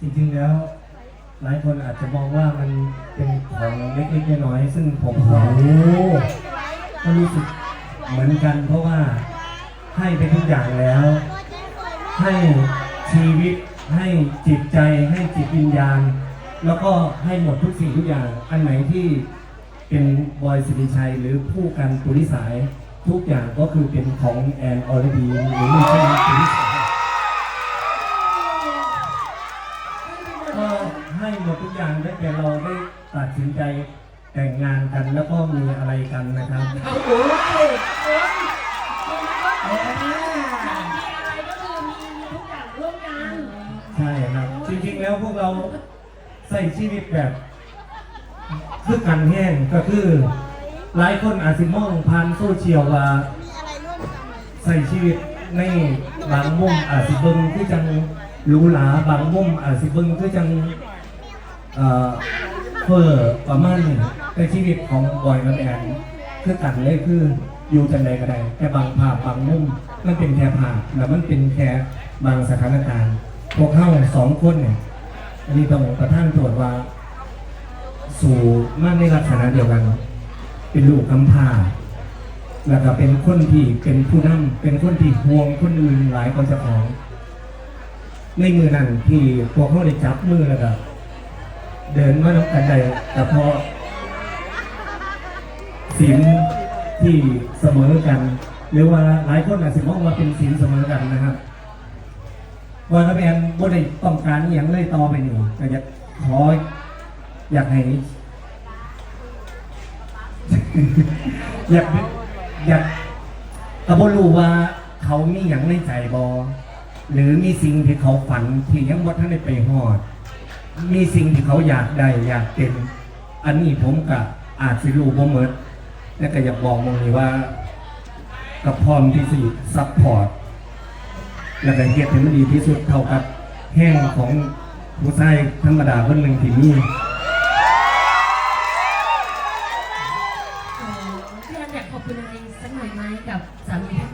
จริงๆแล้ว หลายคนอาจจะมองว่ามันเป็นของเล็กๆน้อยๆซึ่งผมก็ก็รู้สึกเหมือนกัน เพราะว่าให้ไปทุกอย่างแล้ว ให้ชีวิตให้จิตใจให้จิตวิญญาณ แล้วก็ให้หมดทุกสิ่งทุกอย่าง อันไหนที่เป็นบอยสิริชัยหรือผู้กันปุริสายทุกอย่างก็คือเป็นของแอนออรดีหรือไม่ใช่ปุริสาย ให้หมดทุกอย่างได้แต่เราได้ตัดสินใจแต่งงานกันแล้วก็มีอะไรกันนะครับโอ้โหโอ้โหมีอะไรก็คือมีทุกอย่างร่วมกันใช่ครับ จริงๆแล้วพวกเราใส่ชีวิตแบบคือกันแห้งก็คือ หลายคนอาจสิมองผ่านโซเชียลว่าใส่ชีวิตในบางมุมอาจสิเบิงคือจังหรูหราบางมุมอาจสิเบิงคือจัง เอ่อเฟอร์ประมาณนี้แต่ชีวิตของบอยกับแอนคือกันเลยคืออยู่จังใดก็ได้แต่บางภาพบางมุมมันเป็นแค่ภาพแล้วมันเป็นแค่บางสถานการณ์ พวกเข้าสองคนเนี่ยอันนี้ต้องประท่านตรวจว่า สู่มาในลักษณะเดียวกัน เป็นลูกกำพร้าแล้วก็เป็นคนที่เป็นผู้นำเป็นคนที่ห่วงคนอื่นหลายคนจะของ ในมือนั้นที่พวกเขาได้จับมือแล้วก็ เดินมาน้ำกันได้แต่พอศีลที่เสมอกัน หรือว่าหลายคนอาจจะมองว่าเป็นศีลเสมอกันนะครับว่ากับแอนบ่ได้ต้องการอย่างเลยต่อไปนี่อยากขออยากให้ อยากอยากกระบรู้ว่าเขามีอย่างในใจบอหรือมีสิ่งที่เขาฝันที่ยังวัฒนได้ไปหอด มีสิ่งที่เขาอยากได้อยากเป็น อันนี้ผมกับอาจสิรู้บ่เหมือนและก็อยากบอกมองนี้ว่ากับพร้อมที่สิซัพพอร์ตและก็เฮ็ดให้มัดีที่สุดเท่ากับแห้งของผู้ชายธรรมดาคนหนึ่งที่มีพี่อันอยากขอบคุณอะไรสักหน่อยไหมกับสามีท่า